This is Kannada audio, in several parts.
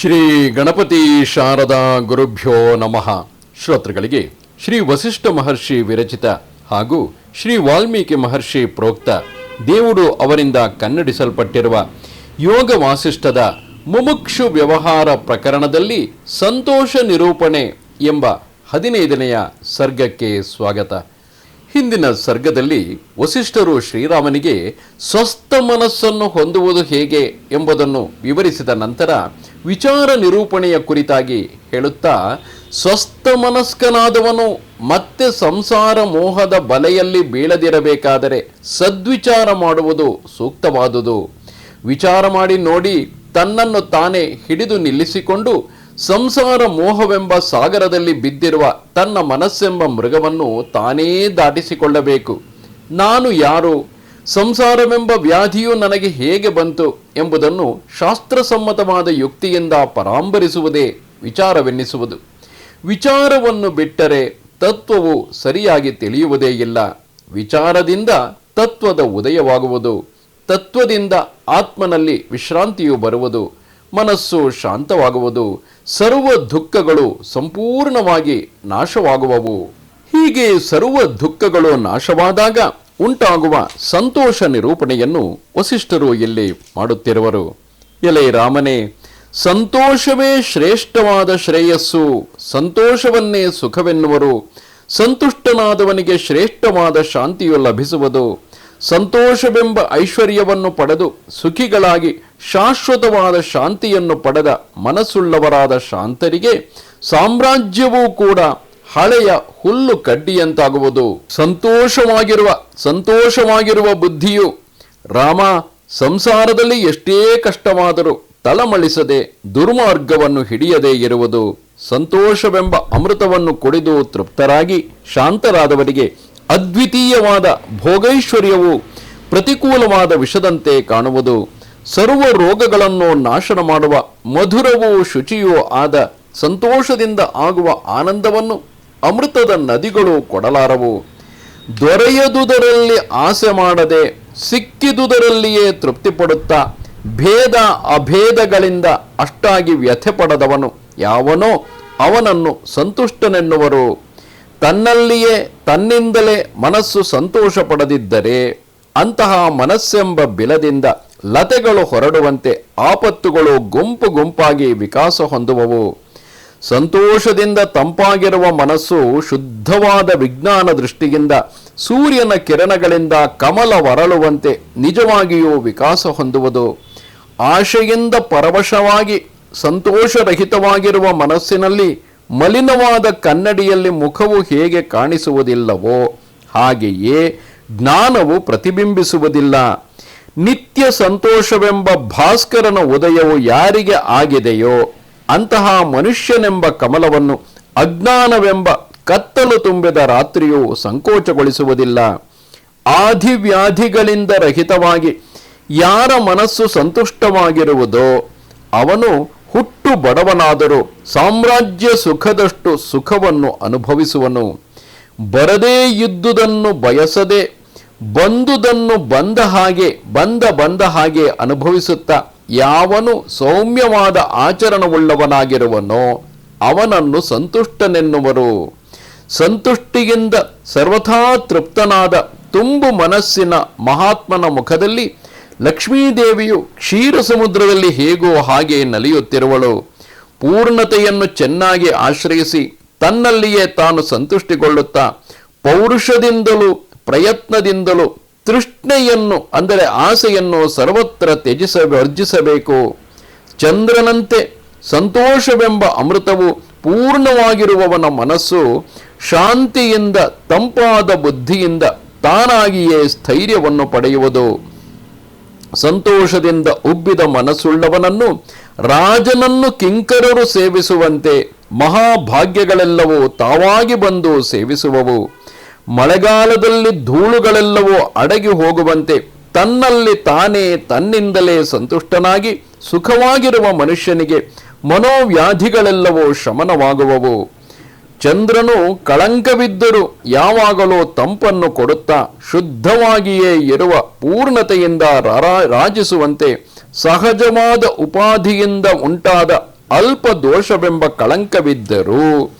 ಶ್ರೀ ಗಣಪತಿ ಶಾರದಾ ಗುರುಭ್ಯೋ ನಮಃ. ಶ್ರೋತೃಗಳಿಗೆ ಶ್ರೀ ವಸಿಷ್ಠ ಮಹರ್ಷಿ ವಿರಚಿತ ಹಾಗೂ ಶ್ರೀ ವಾಲ್ಮೀಕಿ ಮಹರ್ಷಿ ಪ್ರೋಕ್ತ ದೇವುಡು ಅವರಿಂದ ಕನ್ನಡಿಸಲ್ಪಟ್ಟಿರುವ ಯೋಗ ವಾಸಿಷ್ಠದ ಮುಮುಕ್ಷು ವ್ಯವಹಾರ ಪ್ರಕರಣದಲ್ಲಿ ಸಂತೋಷ ನಿರೂಪಣೆ ಎಂಬ ಹದಿನೈದನೆಯ ಸರ್ಗಕ್ಕೆ ಸ್ವಾಗತ. ಹಿಂದಿನ ಸರ್ಗದಲ್ಲಿ ವಸಿಷ್ಠರು ಶ್ರೀರಾಮನಿಗೆ ಸ್ವಸ್ಥ ಮನಸ್ಸನ್ನು ಹೊಂದುವುದು ಹೇಗೆ ಎಂಬುದನ್ನು ವಿವರಿಸಿದ ನಂತರ ವಿಚಾರ ನಿರೂಪಣೆಯ ಕುರಿತಾಗಿ ಹೇಳುತ್ತಾ ಸ್ವಸ್ಥ ಮನಸ್ಕನಾದವನು ಮತ್ತೆ ಸಂಸಾರ ಮೋಹದ ಬಲೆಯಲ್ಲಿ ಬೀಳದಿರಬೇಕಾದರೆ ಸದ್ವಿಚಾರ ಮಾಡುವುದು ಸೂಕ್ತವಾದುದು. ವಿಚಾರ ಮಾಡಿ ನೋಡಿ, ತನ್ನನ್ನು ತಾನೇ ಹಿಡಿದು ನಿಲ್ಲಿಸಿಕೊಂಡು ಸಂಸಾರ ಮೋಹವೆಂಬ ಸಾಗರದಲ್ಲಿ ಬಿದ್ದಿರುವ ತನ್ನ ಮನಸ್ಸೆಂಬ ಮೃಗವನ್ನು ತಾನೇ ದಾಟಿಸಿಕೊಳ್ಳಬೇಕು. ನಾನು ಯಾರು? ಸಂಸಾರವೆಂಬ ವ್ಯಾಧಿಯು ನನಗೆ ಹೇಗೆ ಬಂತು ಎಂಬುದನ್ನು ಶಾಸ್ತ್ರಸಮ್ಮತವಾದ ಯುಕ್ತಿಯಿಂದ ಪರಾಂಬರಿಸುವುದೇ ವಿಚಾರವೆನ್ನಿಸುವುದು. ವಿಚಾರವನ್ನು ಬಿಟ್ಟರೆ ತತ್ವವು ಸರಿಯಾಗಿ ತಿಳಿಯುವುದೇ ಇಲ್ಲ. ವಿಚಾರದಿಂದ ತತ್ವದ ಉದಯವಾಗುವುದು. ತತ್ವದಿಂದ ಆತ್ಮನಲ್ಲಿ ವಿಶ್ರಾಂತಿಯು ಬರುವುದು. ಮನಸ್ಸು ಶಾಂತವಾಗುವುದು. ಸರ್ವ ದುಃಖಗಳು ಸಂಪೂರ್ಣವಾಗಿ ನಾಶವಾಗುವವು. ಹೀಗೆ ಸರ್ವ ದುಃಖಗಳು ನಾಶವಾದಾಗ ಉಂಟಾಗುವ ಸಂತೋಷ ನಿರೂಪಣೆಯನ್ನು ವಸಿಷ್ಠರು ಇಲ್ಲಿ ಮಾಡುತ್ತಿರುವರು. ಎಲೆ ರಾಮನೇ ಸಂತೋಷವೇ ಶ್ರೇಷ್ಠವಾದ ಶ್ರೇಯಸ್ಸು, ಸಂತೋಷವನ್ನೇ ಸುಖವೆನ್ನುವರು. ಸಂತುಷ್ಟನಾದವನಿಗೆ ಶ್ರೇಷ್ಠವಾದ ಶಾಂತಿಯು ಲಭಿಸುವುದು. ಸಂತೋಷವೆಂಬ ಐಶ್ವರ್ಯವನ್ನು ಪಡೆದು ಸುಖಿಗಳಾಗಿ ಶಾಶ್ವತವಾದ ಶಾಂತಿಯನ್ನು ಪಡೆದ ಮನಸ್ಸುಳ್ಳವರಾದ ಶಾಂತರಿಗೆ ಸಾಮ್ರಾಜ್ಯವೂ ಕೂಡ ಹಳೆಯ ಹುಲ್ಲು ಕಡ್ಡಿಯಂತಾಗುವುದು. ಸಂತೋಷವಾಗಿರುವ ಸಂತೋಷವಾಗಿರುವ ಬುದ್ಧಿಯು ರಾಮ ಸಂಸಾರದಲ್ಲಿ ಎಷ್ಟೇ ಕಷ್ಟವಾದರೂ ತಲಮಳಿಸದೆ ದುರ್ಮಾರ್ಗವನ್ನು ಹಿಡಿಯದೇ ಇರುವುದು. ಸಂತೋಷವೆಂಬ ಅಮೃತವನ್ನು ಕುಡಿದು ತೃಪ್ತರಾಗಿ ಶಾಂತರಾದವರಿಗೆ ಅದ್ವಿತೀಯವಾದ ಭೋಗೈಶ್ವರ್ಯವು ಪ್ರತಿಕೂಲವಾದ ವಿಷದಂತೆ ಕಾಣುವುದು. ಸರ್ವ ರೋಗಗಳನ್ನು ನಾಶನ ಮಾಡುವ ಮಧುರವೂ ಶುಚಿಯೂ ಆದ ಸಂತೋಷದಿಂದ ಆಗುವ ಆನಂದವನ್ನು ಅಮೃತದ ನದಿಗಳು ಕೊಡಲಾರವು. ದೊರೆಯದುದರಲ್ಲಿ ಆಸೆ ಮಾಡದೆ ಸಿಕ್ಕಿದುದರಲ್ಲಿಯೇ ತೃಪ್ತಿಪಡುತ್ತಾ ಭೇದ ಅಭೇದಗಳಿಂದ ಅಷ್ಟಾಗಿ ವ್ಯಥೆ ಪಡೆದವನು ಯಾವನೋ ಅವನನ್ನು ಸಂತುಷ್ಟನೆನ್ನುವರು. ತನ್ನಲ್ಲಿಯೇ ತನ್ನಿಂದಲೇ ಮನಸ್ಸು ಸಂತೋಷ ಪಡೆದಿದ್ದರೆ ಅಂತಹ ಮನಸ್ಸೆಂಬ ಬಿಲದಿಂದ ಲತೆಗಳು ಹೊರಡುವಂತೆ ಆಪತ್ತುಗಳು ಗುಂಪು ಗುಂಪಾಗಿ ವಿಕಾಸ ಹೊಂದುವವು. ಸಂತೋಷದಿಂದ ತಂಪಾಗಿರುವ ಮನಸ್ಸು ಶುದ್ಧವಾದ ವಿಜ್ಞಾನ ದೃಷ್ಟಿಯಿಂದ ಸೂರ್ಯನ ಕಿರಣಗಳಿಂದ ಕಮಲ ವರಳುವಂತೆ ನಿಜವಾಗಿಯೂ ವಿಕಾಸ ಹೊಂದುವುದು. ಆಶೆಯಿಂದ ಪರವಶವಾಗಿ ಸಂತೋಷರಹಿತವಾಗಿರುವ ಮನಸ್ಸಿನಲ್ಲಿ ಮಲಿನವಾದ ಕನ್ನಡಿಯಲ್ಲಿ ಮುಖವು ಹೇಗೆ ಕಾಣಿಸುವುದಿಲ್ಲವೋ ಹಾಗೆಯೇ ಜ್ಞಾನವು ಪ್ರತಿಬಿಂಬಿಸುವುದಿಲ್ಲ. ನಿತ್ಯ ಸಂತೋಷವೆಂಬ ಭಾಸ್ಕರನ ಉದಯವು ಯಾರಿಗೆ ಆಗಿದೆಯೋ ಅಂತಹ ಮನುಷ್ಯನೆಂಬ ಕಮಲವನ್ನು ಅಜ್ಞಾನವೆಂಬ ಕತ್ತಲು ತುಂಬಿದ ರಾತ್ರಿಯು ಸಂಕೋಚಗೊಳಿಸುವುದಿಲ್ಲ. ಆಧಿವ್ಯಾಧಿಗಳಿಂದ ರಹಿತವಾಗಿ ಯಾರ ಮನಸ್ಸು ಸಂತುಷ್ಟವಾಗಿರುವುದೋ ಅವನು ಹುಟ್ಟು ಬಡವನಾದರೂ ಸಾಮ್ರಾಜ್ಯ ಸುಖದಷ್ಟು ಸುಖವನ್ನು ಅನುಭವಿಸುವನು. ಬರದೇ ಇದ್ದುದನ್ನು ಬಯಸದೆ ಬಂದುದನ್ನು ಬಂದ ಹಾಗೆ ಬಂದ ಬಂದ ಹಾಗೆ ಅನುಭವಿಸುತ್ತಾ ಯಾವನು ಸೌಮ್ಯವಾದ ಆಚರಣವುಳ್ಳವನಾಗಿರುವನೋ ಅವನನ್ನು ಸಂತುಷ್ಟನೆನ್ನುವರು. ಸಂತುಷ್ಟಿಯಿಂದ ಸರ್ವಥಾ ತೃಪ್ತನಾದ ತುಂಬು ಮನಸ್ಸಿನ ಮಹಾತ್ಮನ ಮುಖದಲ್ಲಿ ಲಕ್ಷ್ಮೀದೇವಿಯು ಕ್ಷೀರ ಸಮುದ್ರದಲ್ಲಿ ಹೇಗೋ ಹಾಗೆ ನಲಿಯುತ್ತಿರುವಳು. ಪೂರ್ಣತೆಯನ್ನು ಚೆನ್ನಾಗಿ ಆಶ್ರಯಿಸಿ ತನ್ನಲ್ಲಿಯೇ ತಾನು ಸಂತುಷ್ಟಿಗೊಳ್ಳುತ್ತಾ ಪೌರುಷದಿಂದಲೂ ಪ್ರಯತ್ನದಿಂದಲೂ ತೃಷ್ಣೆಯನ್ನು, ಅಂದರೆ ಆಸೆಯನ್ನು ಸರ್ವತ್ರ ತ್ಯಜಿಸ ವರ್ಜಿಸಬೇಕು. ಚಂದ್ರನಂತೆ ಸಂತೋಷವೆಂಬ ಅಮೃತವು ಪೂರ್ಣವಾಗಿರುವವನ ಮನಸ್ಸು ಶಾಂತಿಯಿಂದ, ತಂಪಾದ ಬುದ್ಧಿಯಿಂದ ತಾನಾಗಿಯೇ ಸ್ಥೈರ್ಯವನ್ನು ಪಡೆಯುವುದು. ಸಂತೋಷದಿಂದ ಉಬ್ಬಿದ ಮನಸ್ಸುಳ್ಳವನನ್ನು ರಾಜನನ್ನು ಕಿಂಕರರು ಸೇವಿಸುವಂತೆ ಮಹಾಭಾಗ್ಯಗಳೆಲ್ಲವೂ ತಾವಾಗಿ ಬಂದು ಸೇವಿಸುವವು. ಮಳೆಗಾಲದಲ್ಲಿ ಧೂಳುಗಳೆಲ್ಲವೂ ಅಡಗಿ ಹೋಗುವಂತೆ ತನ್ನಲ್ಲಿ ತಾನೇ ತನ್ನಿಂದಲೇ ಸಂತುಷ್ಟನಾಗಿ ಸುಖವಾಗಿರುವ ಮನುಷ್ಯನಿಗೆ ಮನೋವ್ಯಾಧಿಗಳೆಲ್ಲವೂ ಶಮನವಾಗುವವು. ಚಂದ್ರನು ಕಳಂಕವಿದ್ದರೂ ಯಾವಾಗಲೂ ತಂಪನ್ನು ಕೊಡುತ್ತಾ ಶುದ್ಧವಾಗಿಯೇ ಇರುವ ಪೂರ್ಣತೆಯಿಂದ ರಾಜಿಸುವಂತೆ ಸಹಜವಾದ ಉಪಾಧಿಯಿಂದ ಉಂಟಾದ ಅಲ್ಪ ದೋಷವೆಂಬ ಕಳಂಕವಿದ್ದರೂ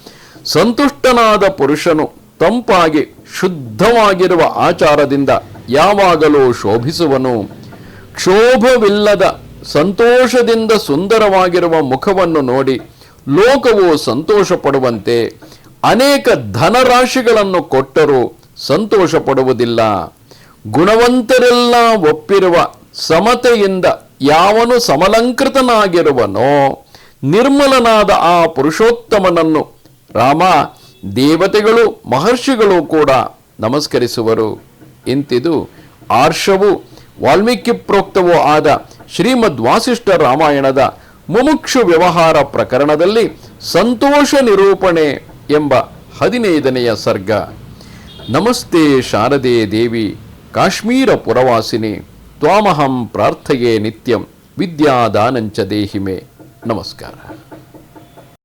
ಸಂತುಷ್ಟನಾದ ಪುರುಷನು ತಂಪಾಗಿ ಶುದ್ಧವಾಗಿರುವ ಆಚಾರದಿಂದ ಯಾವಾಗಲೂ ಶೋಭಿಸುವನು. ಕ್ಷೋಭವಿಲ್ಲದ ಸಂತೋಷದಿಂದ ಸುಂದರವಾಗಿರುವ ಮುಖವನ್ನು ನೋಡಿ ಲೋಕವು ಸಂತೋಷ ಪಡುವಂತೆ ಅನೇಕ ಧನರಾಶಿಗಳನ್ನು ಕೊಟ್ಟರೂ ಸಂತೋಷ ಪಡುವುದಿಲ್ಲ ಗುಣವಂತರೆಲ್ಲ ಒಪ್ಪಿರುವ ಸಮತೆಯಿಂದ ಯಾವನು ಸಮಲಂಕೃತನಾಗಿರುವನೋ ನಿರ್ಮಲನಾದ ಆ ಪುರುಷೋತ್ತಮನನ್ನು ರಾಮ ದೇವತೆಗಳು, ಮಹರ್ಷಿಗಳು ಕೂಡ ನಮಸ್ಕರಿಸುವರು. ಇಂತಿದು ಆರ್ಷವು ವಾಲ್ಮೀಕಿ ಪ್ರೋಕ್ತವೂ ಆದ ಶ್ರೀಮದ್ ವಾಸಿಷ್ಠ ರಾಮಾಯಣದ ಮುಮುಕ್ಷು ವ್ಯವಹಾರ ಪ್ರಕರಣದಲ್ಲಿ ಸಂತೋಷ ನಿರೂಪಣೆ ಎಂಬ ಹದಿನೈದನೆಯ ಸರ್ಗ. ನಮಸ್ತೆ ಶಾರದೆ ದೇವಿ, ಕಾಶ್ಮೀರ ಪುರವಾಸಿನಿ, ತ್ವಾಮಹಂ ಪ್ರಾರ್ಥೆಯೇ ನಿತ್ಯಂ, ವಿದ್ಯಾದಾನಂಚ ದೇಹಿಮೆ. ನಮಸ್ಕಾರ.